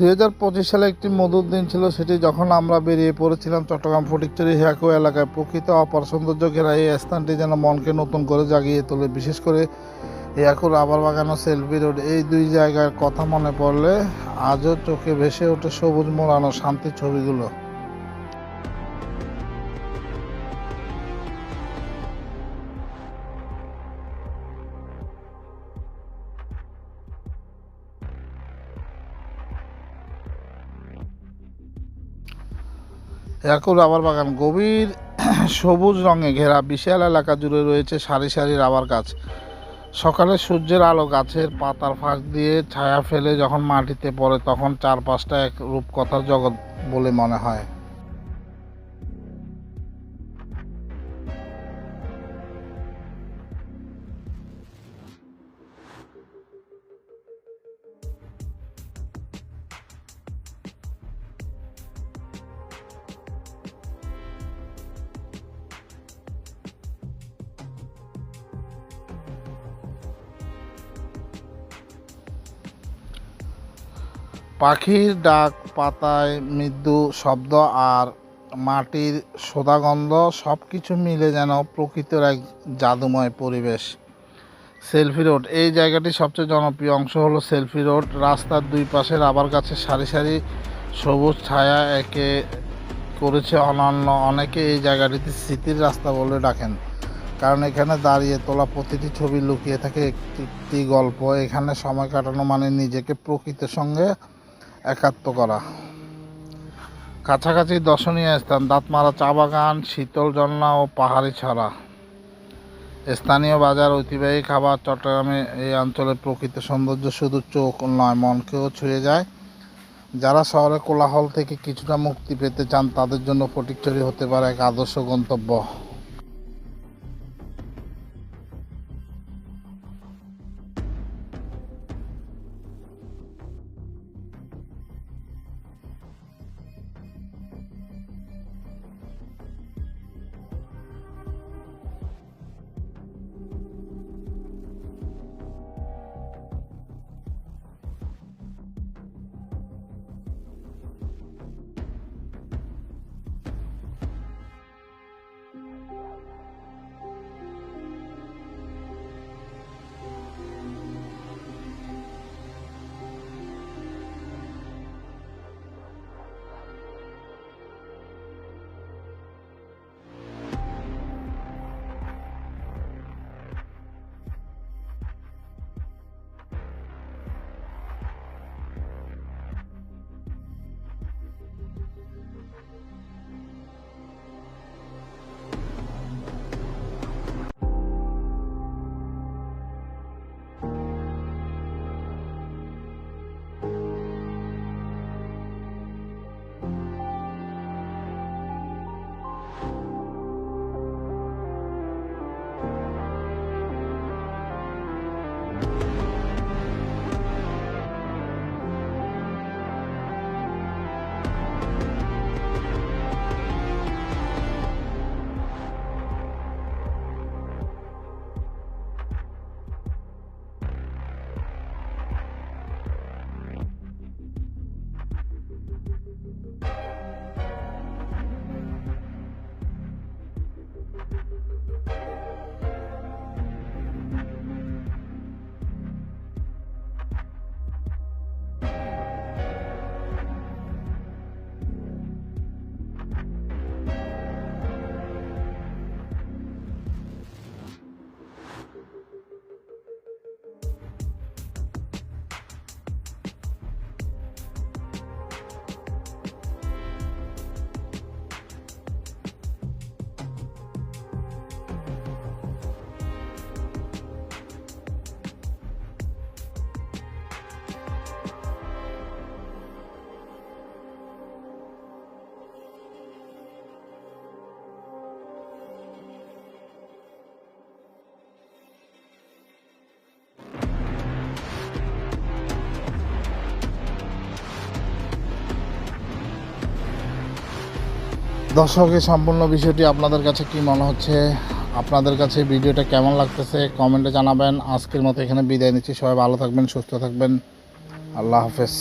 দুই হাজার পঁচিশ সালে একটি মধুর দিন ছিল, সেটি যখন আমরা বেরিয়ে পড়েছিলাম চট্টগ্রাম ফটিকচুরি হিয়াকো এলাকায়, প্রকৃত অপার সৌন্দর্য ঘেরা এই স্থানটি যেন মনকে নতুন করে জাগিয়ে তোলে। বিশেষ করে হিয়াকো রাবার বাগান ও সেলফি রোড, এই দুই জায়গার কথা মনে পড়লে আজও চোখে ভেসে ওঠে সবুজ মোড়ানো শান্তির ছবিগুলো। এরকম রাবার বাগান, গভীর সবুজ রঙে ঘেরা, বিশাল এলাকা জুড়ে রয়েছে সারি সারি রাবার গাছ। সকালে সূর্যের আলো গাছের পাতার ফাঁক দিয়ে ছায়া ফেলে যখন মাটিতে পড়ে, তখন চারপাশটা এক রূপকথার জগৎ বলে মনে হয়। পাখির ডাক, পাতায় মৃদু শব্দ আর মাটির সোদাগন্ধ সব কিছু মিলে যেন প্রকৃতির এক জাদুময় পরিবেশ। সেলফি রোড, এই জায়গাটি সবচেয়ে জনপ্রিয় অংশ হলো সেলফি রোড। রাস্তার দুই পাশে রাবার গাছের সারি সারি সবুজ ছায়া একে করেছে অনন্য। অনেকে এই জায়গাটিতে স্মৃতির রাস্তা বলে ডাকেন, কারণ এখানে দাঁড়িয়ে তোলা প্রতিটি ছবি লুকিয়ে থাকে একটি গল্প। এখানে সময় কাটানো মানে নিজেকে প্রকৃতির সঙ্গে একাত্ম করা। কাছাকাছি দর্শনীয় স্থান, দাঁতমারা চা বাগান, শীতল জলনা ও পাহাড়ি ছড়া। স্থানীয় বাজার ঐতিহ্যবাহী খাবার, চট্টগ্রামে এই অঞ্চলের প্রকৃত সৌন্দর্য শুধু চোখ নয়, মনকেও ছুঁয়ে যায়। যারা শহরে কোলাহল থেকে কিছুটা মুক্তি পেতে চান, তাদের জন্য ফটিকচুরি হতে পারে এক আদর্শ গন্তব্য। দর্শকের সম্পূর্ণ বিষয়টি আপনাদের কাছে কি মনে হচ্ছে? আপনাদের কাছে ভিডিওটা কেমন লাগতেছে? কমেন্টে জানাবেন। আজকের মতো এখানে বিদায় নিচ্ছি। সবাই ভালো থাকবেন, সুস্থ থাকবেন। আল্লাহ হাফেজ।